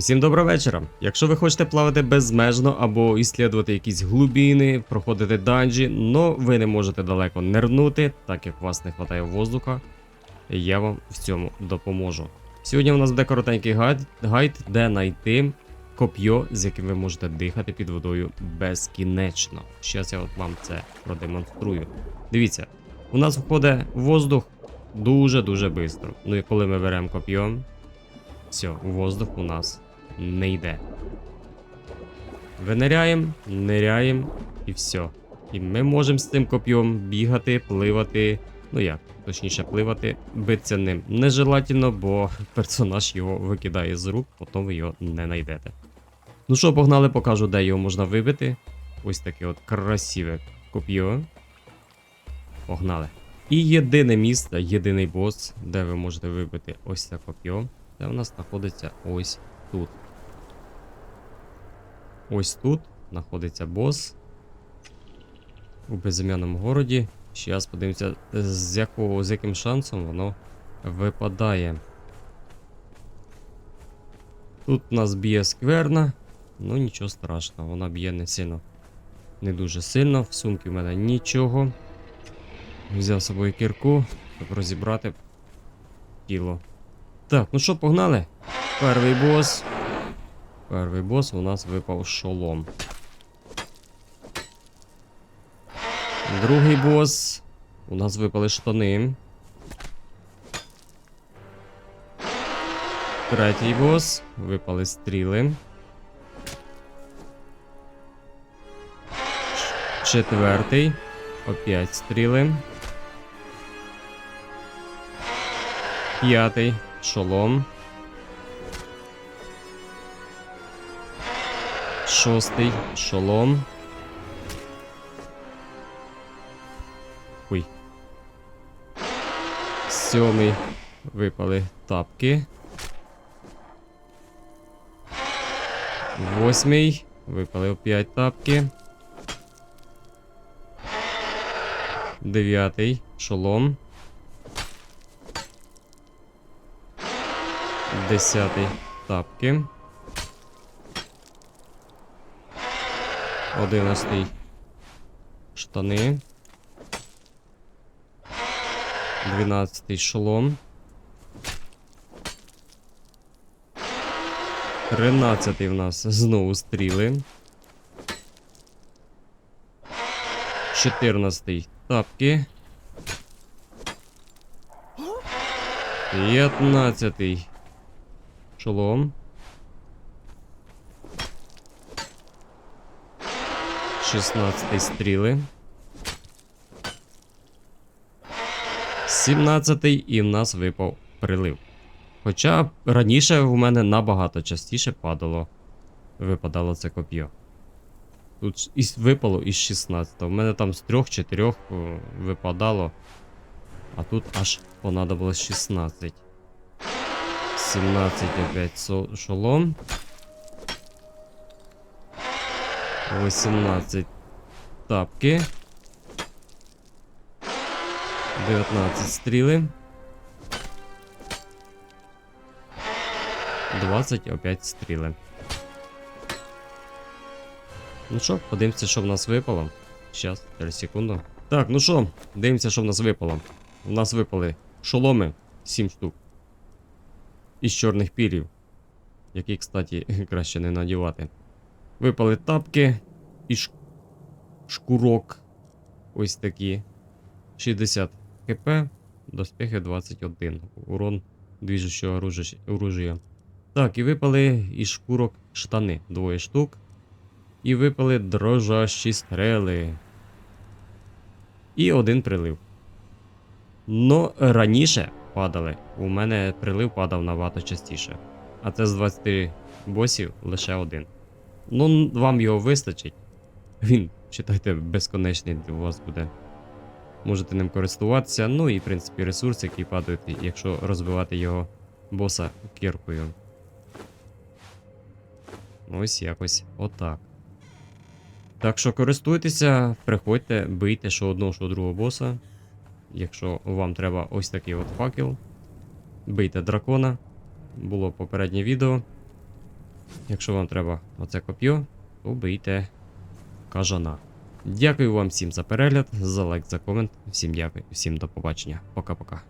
Усім доброго вечора. Якщо ви хочете плавати безмежно або іслідувати якісь глибини, проходити данжі, но ви не можете далеко нирнути, так як у вас не вистачає воздуха, я вам в цьому допоможу. Сьогодні у нас буде коротенький гайд де знайти коп'йо, з яким ви можете дихати під водою безкінечно. Зараз я от вам це продемонструю. Дивіться, у нас входить воздух дуже-дуже швидко. Ну і коли ми беремо коп'йо, все, воздух у нас не йде. Виниряємо, ниряємо і все. І ми можемо з цим коп'єм бігати, пливати. Ну як, точніше, пливати, битися ним нежелательно, бо персонаж його викидає з рук, потім ви його не знайдете. Ну що, погнали, покажу, де його можна вибити. Ось таке от красиве коп'є. Погнали. І єдине місце, єдиний бос, де ви можете вибити ось це коп'є, це у нас знаходиться ось тут. Ось тут знаходиться бос у безім'яному городі. Зараз подивимося, з якого з яким шансом воно випадає. Тут нас б'є скверна, ну нічого страшного, вона б'є не сильно. Не дуже сильно. В сумці в мене нічого. Взяв з собою кірку, щоб розібрати тіло. Так, ну що, погнали? Перший бос. Перший бос у нас випав шолом. Другий бос. У нас випали штани. Третій бос. Випали стріли. Четвертий. Опять стріли. П'ятий. Шолом. Шостий шолом. Ой. Сьомий випали тапки. Восьмий випали опять тапки. Дев'ятий шолом. Десятий тапки. Одинадцятий штани. Дванадцятий шолом. Тринадцятий в нас знову стріли. Чотирнадцятий тапки. П'ятнадцятий шолом. 16 стріли. 17 і в нас випав прилив. Хоча раніше в мене набагато частіше падало. Випадало це коп'є. Тут із, випало із 16. У мене там з 3-4 випадало. А тут аж понадобилось 16. 17 опять шолом. 18 тапки. 19 стріли. 20 опять стріли. Ну що, подивимося, що в нас випало. Щас, 3 секунду. Так, ну що, дивимося, що в нас випало. У нас випали шоломи 7 штук. Із чорних пірів. Які, кстати, краще не надівати. Випали тапки і ш... шкурок. Ось такі. 60 хп, доспехи 21. Урон двіжущого оружия-. Так, і випали із шкурок штани. Двоє штук. І випали дрожащі стрели. І один прилив. Но раніше падали. У мене прилив падав набагато частіше. А це з 20 босів лише один. Ну, вам його вистачить. Він, читайте, безконечний у вас буде. Можете ним користуватися. Ну і, в принципі, ресурс, який падають, якщо розбивати його боса кіркою. Ось якось отак. Так що користуйтеся, приходьте, бийте що одного, що другого боса. Якщо вам треба ось такий от факел, бийте дракона. Було попереднє відео. Якщо вам треба оце коп'ю, то бийте кажана. Дякую вам всім за перегляд, за лайк, за комент. Всім дякую, всім до побачення. Пока-пока.